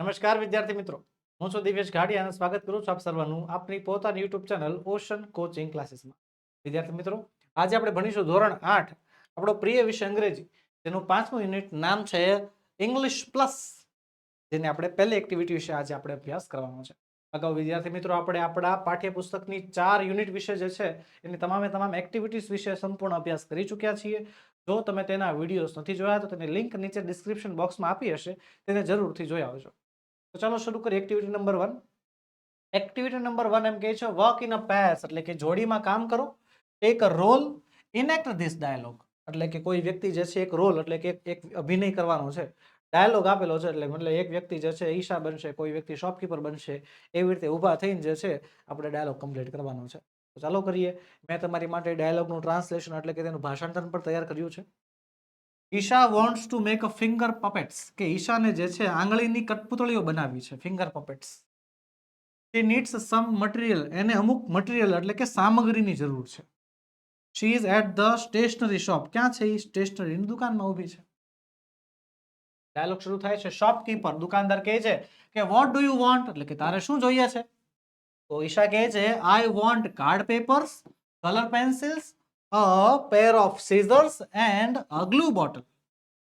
નમસ્કાર, વિદ્યાર્થી મિત્રો. હું છું દિવેશ ઘાડિયા અને સ્વાગત કરું છું આપ સર્વનું આપની પોતાની યુટ્યુબ ચેનલ ઓશન કોચિંગ ક્લાસીસમાં વિદ્યાર્થી મિત્રો, આજે આપણે ભણીશું ધોરણ આઠ, આપણો પ્રિય વિષય અંગ્રેજી. તેનું પાંચમું યુનિટ નામ છે ઇંગ્લિશ પ્લસ જેને આપણે પહેલી એક્ટિવિટી વિશે આજે આપણે અભ્યાસ કરવાનો છે. અગાઉ વિદ્યાર્થી મિત્રો, આપણે આપણા પાઠ્યપુસ્તકની ચાર યુનિટ વિશે જે છે, એની તમામે તમામ એક્ટિવિટીઝ વિશે સંપૂર્ણ અભ્યાસ કરી ચૂક્યા છીએ. જો તમે તેના વિડીયોઝ નથી જોયા, તો તેની લિંક નીચે ડિસ્ક્રિપ્શન બોક્સમાં આપી હશે, તેને જરૂરથી જોઈ આવજો. તો ચાલો શરૂ કરીએ activity number one activity number one એમ કહે છે વર્ક ઇન અ પેસ એટલે કે જોડીમાં કામ કરો. Take a role enact this dialogue એટલે કે કોઈ વ્યક્તિ જે છે એક રોલ એટલે કે એક- અભિનય કરવાનો છે. ડાયલોગ આપેલો છે એટલે મતલબ એક વ્યક્તિ જે છે ઈશા બનશે, કોઈ વ્યક્તિ શોપકીપર બનશે, એવી રીતે ઊભા થઈને જે છે આપણે ડાયલોગ કમ્પ્લીટ કરવાનો છે. તો ચાલો કરીએ. મેં તમારી માટે ડાયલોગનું ટ્રાન્સલેશન એટલે કે તેનું ભાષાંતર પણ તૈયાર કર્યું છે. Isha wants to make a finger puppets કે ઈશાને જે છે આંગળીની કઠપુતળીઓ બનાવી છે finger puppets she needs some material એને અમુક મટીરિયલ એટલે કે સામગ્રીની જરૂર છે. She is at the stationery shop ક્યાં છે એ સ્ટેશનરીની દુકાનમાં ઊભી છે. ડાયલોગ શરૂ થાય છે. શોપકીપર દુકાનદાર કહે છે કે વોટ ડુ યુ વોન્ટ એટલે કે, તારે શું જોઈએ છે? તો ઈશા કહે છે I want card papers colour pencils a pair of scissors and a glue bottle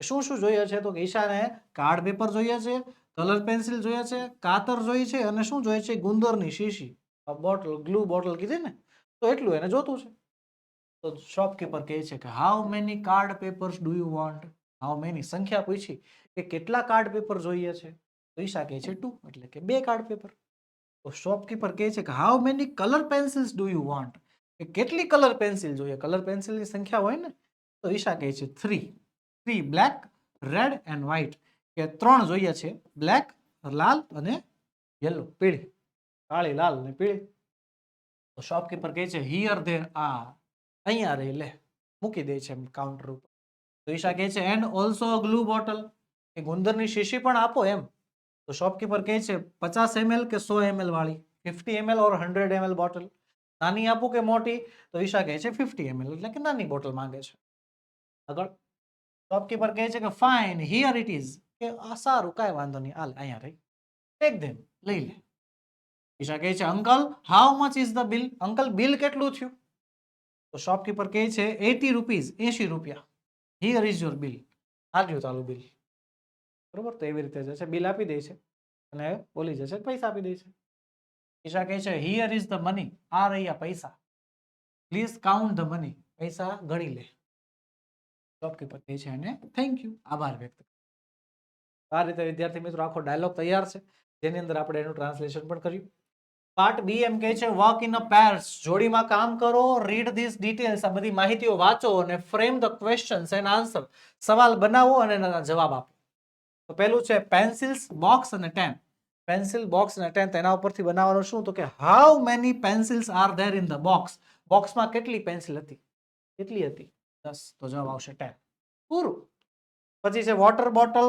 શું શું જોઈએ છે? તો ઈશાને કાર્ડ પેપર જોઈએ છે કલર પેન્સિલ જોઈએ છે, કાતર જોઈએ છે અને શું જોઈએ છે? ગુંદરની શીશી. બોટલ ગ્લુ બોટલ કીધી ને? તો એટલું એને જોતું છે. તો શોપકીપર કહે છે કે how many card papers do you want how many સંખ્યા પૂછી. કે કેટલા કાર્ડ પેપર જોઈએ છે? તો ઈશા કહે છે ટુ એટલે કે બે કાર્ડ પેપર તો શોપકીપર કહે છે કે how many colour pencils do you want કે કેટલી કલર પેન્સિલ જોઈએ? કલર પેન્સિલની સંખ્યા હોય ને, તો ઈશા કહે છે three three black red and white કે ત્રણ જોઈએ છે બ્લેક લાલ અને યલો પીળી. કાળી, લાલ અને પીળી. તો શોપકીપર કહે છે હિયર ધેર આ અહીંયા રહી, લે. મૂકી દે છે એમ કાઉન્ટર ઉપર. તો ઈશા કહે છે એન્ડ ઓલ્સો ગ્લુ બોટલ કે ગુંદરની શીશી પણ આપો એમ. તો શોપકીપર કહે છે, પચાસ એમએલ કે સો એમએલ વાળી? Fifty ML or hundred ML bottle નાની આપું કે મોટી? તો ઈશા કહે છે ફિફ્ટી એમએલ એટલે કે નાની બોટલ માંગે છે. આગળ શોપકીપર કહે છે કે ફાઇન હિયર ઇટ ઇઝ કે, આ સારું, કાંઈ વાંધો નહીં, હાલ, અહીંયા રહી. ટેક ધેમ લઈ લે. ઈશા કહે છે uncle how much is the bill uncle bill કેટલું થયું? તો શોપકીપર કહે છે એટી રૂપીઝ એંશી રૂપિયા. હિયર ઇઝ યોર બિલ હાલ્યું ચાલુ બિલ બરોબર? તો એવી રીતે જે છે બિલ આપી દે છે. અને બોલી જશે પૈસા આપી દે છે. ઈશા કહે છે હિયર ઇઝ ધ મની આ રહ્યા પૈસા. પ્લીઝ કાઉન્ટ ધ મની પૈસા ગણી લે. શોપકીપર કહે છે અને થેન્ક યુ આભાર વ્યક્ત આ રીતે વિદ્યાર્થી મિત્રો આખો ડાયલોગ તૈયાર છે. જેની અંદર આપણે એનું ટ્રાન્સલેશન પણ કર્યું. પાર્ટ બી એમ કહે છે વર્ક ઇન અ પેર્સ જોડીમાં કામ કરો રીડ ધીસ ડિટેલ્સ આ બધી માહિતીઓ વાંચો અને frame the questions and answer સવાલ બનાવો અને એના જવાબ આપો. તો પહેલું છે પેન્સિલ્સ બોક્સ અને ટેન પેન્સિલ બોક્સ અને ટેન તેના ઉપરથી બનાવવાનું શું તો કે how many pencils are there in the box? બોક્સમાં કેટલી પેન્સિલ હતી? કેટલી હતી? દસ. તો જવાબ આવશે ટેન. પૂરું. પછી છે વોટર બોટલ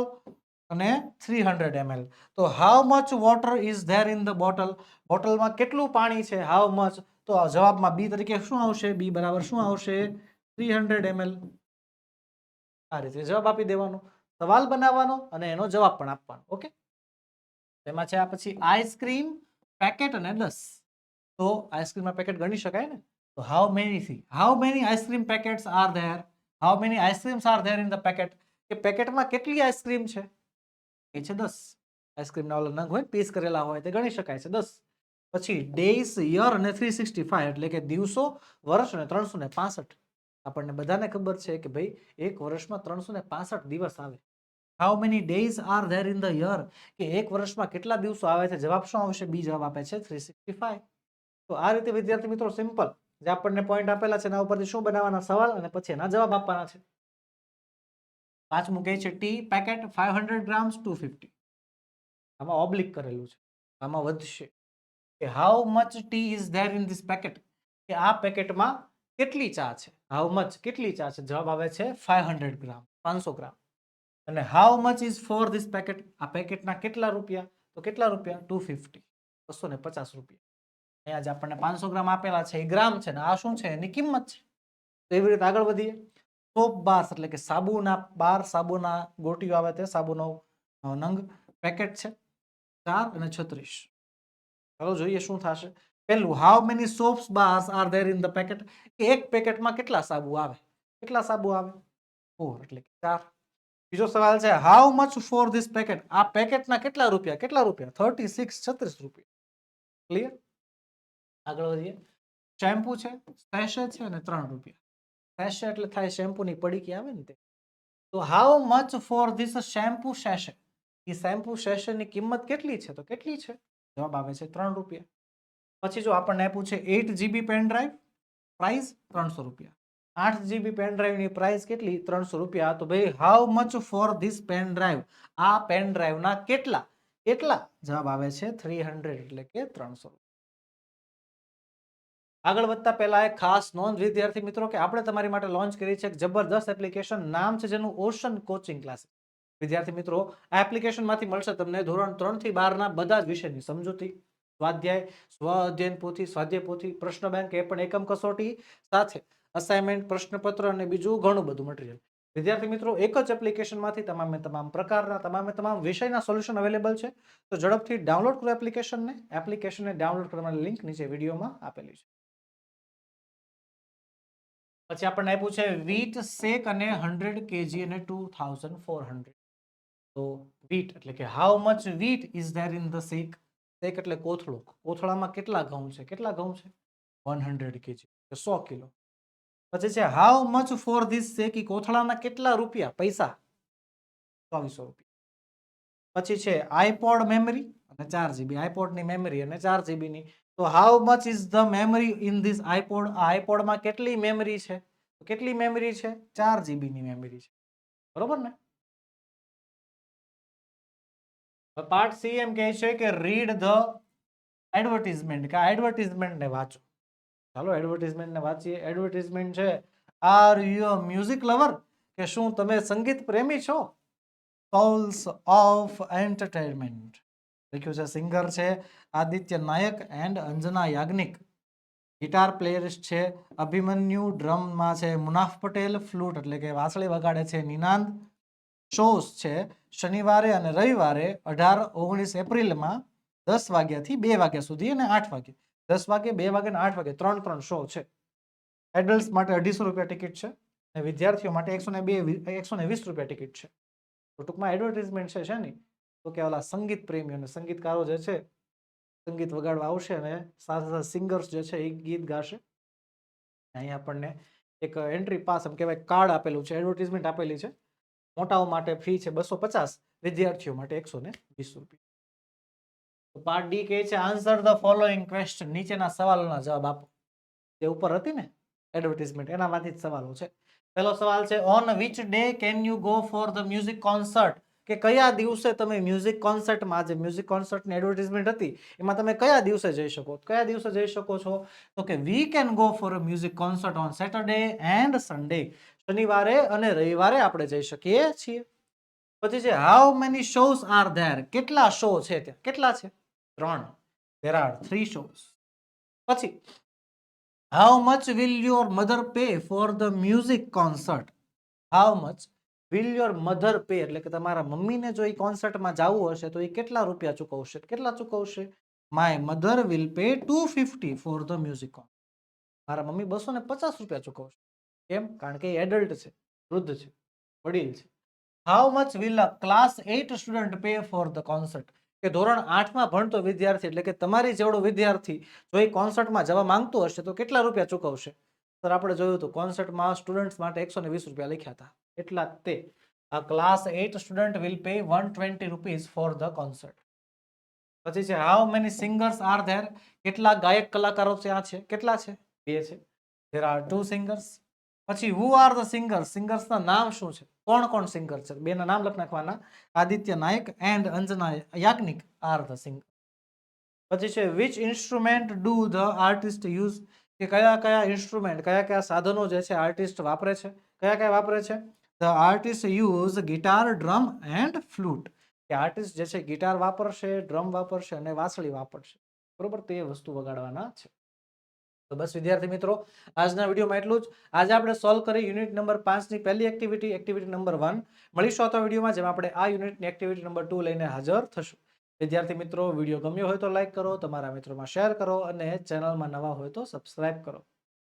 અને થ્રી હંડ્રેડ એમએલ. તો how much water is there in the bottle? બોટલમાં કેટલું પાણી છે? How much? તો જવાબમાં બી તરીકે શું આવશે? બી બરાબર શું આવશે? Three hundred ML. આ રીતે જવાબ આપી દેવાનો. સવાલ બનાવવાનો અને એનો જવાબ પણ આપવાનો. ઓકે? એમાં છે આ પછી આઈસ્ક્રીમ પેકેટ અને દસ. તો આઈસ્ક્રીમના પેકેટ ગણી શકાય ને? તો હાઉ મેની થી? How many ice cream packets are there how many ice creams are there in the packet કે પેકેટમાં કેટલી આઈસ્ક્રીમ છે? એ છે દસ. આઈસ્ક્રીમના ઓલા નંગ હોય પીસ કરેલા હોય, તે ગણી શકાય છે. દસ. પછી ડેઝ યર અને થ્રી સિક્સટી ફાઈવ એટલે કે દિવસો, વર્ષ અને ત્રણસો ને પાસઠ. આપણને બધાને ખબર છે કે ભાઈ એક વર્ષમાં ત્રણસો ને પાસઠ દિવસ આવે. How many days are there in the year કે એક વર્ષમાં કેટલા દિવસો આવે છે? જવાબ શું આવશે? બી જવાબ આપે છે થ્રી સિક્સટી ફાઈવ તો આ રીતે વિદ્યાર્થી મિત્રો સિમ્પલ જે આપણને પોઈન્ટ આપેલા છે એના ઉપરથી શું બનાવવાના સવાલ અને પછી એના જવાબ આપવાના છે. પાંચમું કહે છે tea packet five hundred grams two fifty આમાં ઓબ્લિક કરેલું છે. આમાં વધશે. કે how much tea is there in this packet કે આ પેકેટમાં કેટલી ચા છે? હાઉ મચ કેટલી ચા છે? જવાબ આવે છે ફાઈવ હંડ્રેડ ગ્રામ પાંચસો ગ્રામ. અને how much is for this packet આ પેકેટના કેટલા રૂપિયા? તો કેટલા રૂપિયા? ટુ ફિફ્ટી બસો ને પચાસ રૂપિયા. અહીંયા જે આપણને પાંચસો ગ્રામ આપેલા છે. એ ગ્રામ છે ને, આ શું છે? એની કિંમત છે. તો એવી રીતે આગળ વધીએ. સોપ બાર્સ એટલે કે સાબુના બાર સાબુના ગોટીઓ આવે તે સાબુનો નંગ પેકેટ છે. ચાર અને છત્રીસ. ચાલો જોઈએ શું થશે. પહેલું how many soaps bars are there in the packet એક પેકેટમાં કેટલા સાબુ આવે? કેટલા સાબુ આવે? ફોર એટલે કે ચાર. બીજો સવાલ છે how much for this packet આ પેકેટના કેટલા રૂપિયા? કેટલા રૂપિયા? થર્ટી સિક્સ છત્રીસ રૂપિયા. ક્લિયર આગળ વધીએ. શેમ્પુ છે સેશે છે અને ત્રણ રૂપિયા. સેશે એટલે થાય શેમ્પૂની પડીકી આવે ને તે. તો how much for this shampoo sachet A shampoo સેશનની કિંમત કેટલી છે? તો કેટલી છે? જવાબ આવે છે ત્રણ રૂપિયા. પછી જો આપણને આપ્યું છે જીબી પેન ડ્રાઈવ પ્રાઇસ ત્રણસો રૂપિયા. આઠ જીબી પેન ડ્રાઈવની પ્રાઇસ કેટલી? ત્રણસો રૂપિયા. તો ભાઈ how much for this pen drive આ પેન ડ્રાઈવના કેટલા? કેટલા? જવાબ આવે છે થ્રી હંડ્રેડ એટલે કે ત્રણસો આગળ વધતા પહેલા એક ખાસ નોંધ. વિદ્યાર્થી મિત્રો, કે આપણે તમારી માટે લોન્ચ કરી છે એક જબરદસ્ત એપ્લિકેશન નામ છે જેનું ઓશન કોચિંગ ક્લાસ વિદ્યાર્થી મિત્રો, આ એપ્લિકેશનમાંથી મળશે તમને ધોરણ ત્રણથી બારના બધા જ વિષયની સમજૂતી, સ્વાધ્યાય, સ્વ અધ્યયન પોથી, સ્વાધ્યાય પોથી, પ્રશ્ન બેંક, એ પણ એકમ કસોટી સાથે અસાઇનમેન્ટ પ્રશ્નપત્ર અને બીજું ઘણું બધું મટીરિયલ વિદ્યાર્થી મિત્રો, એક જ એપ્લિકેશનમાંથી તમામે તમામ પ્રકારના, તમામે તમામ વિષયના સોલ્યુશન અવેલેબલ છે. તો ઝડપથી ડાઉનલોડ કરો એપ્લિકેશનને એપ્લિકેશનને ડાઉનલોડ કરવાની લિંક નીચે વિડીયોમાં આપેલી છે. પછી આપણને આપ્યું છે વીટ શેક અને હંડ્રેડ કેજી અને ટુ થાઉઝન્ડ ફોર હંડ્રેડ તો વીટ એટલે કે how much wheat is there in the sack sack એટલે કોથળો. કોથળામાં કેટલા ઘઉં છે? કેટલા ઘઉં છે? વન હંડ્રેડ કેજી સો કિલો. પછી છે હાઉ મચ ફોર ધીસ છે કે કોથળાના કેટલા રૂપિયા? પૈસા? ચોવીસો રૂપિયા. પછી છે આઈપોડ મેમરી અને ચાર જીબી આઈપોડની મેમરી અને ચાર જીબીની તો how much is the memory in this iPod આ આઈપોડમાં કેટલી મેમરી છે? તો કેટલી મેમરી છે? ચાર જીબીની મેમરી છે. બરોબર ને? પાર્ટ સી એમ કહે છે કે રીડ ધ એડવર્ટિઝમેન્ટ કે એડવર્ટિઝમેન્ટને વાંચો. ચાલો એડવર્ટિઝમેન્ટને વાંચીએ. એડવર્ટિઝમેન્ટ છે are you a music lover કે શું તમે સંગીત પ્રેમી છો? સોલ્સ ઓફ એન્ટરટેનમેન્ટ લખ્યું છે સિંગર છે, આદિત્ય નાયક એન્ડ અંજના યાજ્ઞિક. ગિટાર પ્લેયરિસ્ટ છે, અભિમન્યુ ડ્રમમાં છે, મુનાફ પટેલ ફ્લૂટ એટલે કે વાંસળી વગાડે છે, નિનાંદ. શોઝ છે, શનિવારે અને રવિવારે અઢાર ઓગણીસ એપ્રિલમાં દસ વાગ્યાથી બે વાગ્યા સુધી અને આઠ વાગે દસ વાગે, બે વાગે આઠ વાગે, ત્રણ ત્રણ શો છે. એડલ્ટ્સ માટે અઢીસો રૂપિયા ટિકિટ છે અને વિદ્યાર્થીઓ માટે એકસો ને બે, એકસો વીસ રૂપિયા ટિકિટ છે. તો ટૂંકમાં એડવર્ટિઝમેન્ટ છે ને? તો કે ઓલા સંગીત પ્રેમીઓ અને સંગીતકારો જે છે, સંગીત વગાડવા આવશે અને સાથે સાથે સિંગર્સ જે છે એ ગીત ગાશે. અહીં આપણને એક એન્ટ્રી પાસ એમ કહેવાય કાર્ડ આપેલું છે એડવર્ટિઝમેન્ટ આપેલી છે. મોટાઓ માટે ફી છે બસો પચાસ, વિદ્યાર્થીઓ માટે એકસો ને વીસ રૂપિયા. પાર્ટ ડી કહે છે આન્સર ધ ફોલોઈંગ ક્વેશ્ચન નીચેના સવાલોના જવાબ આપો. જે ઉપર હતી ને એડવર્ટિઝમેન્ટ એનામાંથી જ સવાલો છે. પહેલો સવાલ છે on which day can you go for the music concert કે કયા દિવસે તમે મ્યુઝિક કોન્સર્ટમાં જે મ્યુઝિક કોન્સર્ટની એડવર્ટિઝમેન્ટ હતી, એમાં તમે કયા દિવસે જઈ શકો? કયા દિવસે જઈ શકો છો? તો કે we can go for a music concert on Saturday and Sunday શનિવારે અને રવિવારે આપણે જઈ શકીએ છીએ. પછી છે how many shows are there કેટલા શો છે ત્યાં? કેટલા છે? ત્રણ. દેર આર થ્રી શોઝ પછી how much will your mother pay for the music concert how much will your mother pay એટલે કે તમારા મમ્મીને જો એ કોન્સર્ટમાં જવું હશે, તો એ કેટલા રૂપિયા ચૂકવશે? કેટલા ચૂકવશે? My mother will pay two fifty for the music concert મારા મમ્મી બસો ને પચાસ રૂપિયા ચૂકવશે. કેમ? કારણ કે એ એડલ્ટ છે, વૃદ્ધ છે, વડીલ છે. How much will a class eight student pay for the concert કે ધોરણ આઠમાં ભણતો વિદ્યાર્થી એટલે કે તમારી જેવડો વિદ્યાર્થી જો એ કોન્સર્ટમાં જવા માંગતો હશે તો કેટલા રૂપિયા ચૂકવશે? સર, આપણે જોયું હતું કોન્સર્ટમાં સ્ટુડન્ટ્સ માટે એકસો વીસ રૂપિયા લખ્યા હતા. એટલા તે. આ class eight student will pay one twenty rupees for the concert. પછી છે, how many singers are there? કેટલા ગાયક કલાકારો ત્યાં છે? કેટલા છે? બે છે. There are two singers. પછી, હુ આર ધ સિંગર્સ? સિંગર્સના નામ શું છે? કોણ કોણ સિંગર છે? બેના નામ લખી નાખવાના. Aditya Nayak and Anjana Yagnik are the singer. પછી છે which instrument do the artist use કે કયા કયા ઇન્સ્ટ્રુમેન્ટ કયા કયા સાધનો જે છે આર્ટિસ્ટ વાપરે છે? કયા કયા વાપરે છે? The artist use guitar drum and flute કે આર્ટિસ્ટ જે છે ગિટાર વાપરશે ડ્રમ વાપરશે અને વાંસળી વાપરશે. બરોબર? તે વસ્તુ વગાડવાના છે. તો બસ વિદ્યાર્થી મિત્રો, આજના વિડીયોમાં એટલું જ. આજે આપણે સોલ્વ કરી યુનિટ નંબર પાંચની પહેલી એક્ટિવિટી એક્ટિવિટી નંબર વન મળીશું આવતા વિડીયોમાં, જેમાં આપણે આ યુનિટની એક્ટિવિટી નંબર ટુ લઈને હાજર થશું. વિદ્યાર્થી મિત્રો, વીડિયો ગમ્યો હોય તો લાઇક કરો, તમારા મિત્રોમાં શેર કરો અને ચેનલમાં નવા હોય તો સબસ્ક્રાઇબ કરો.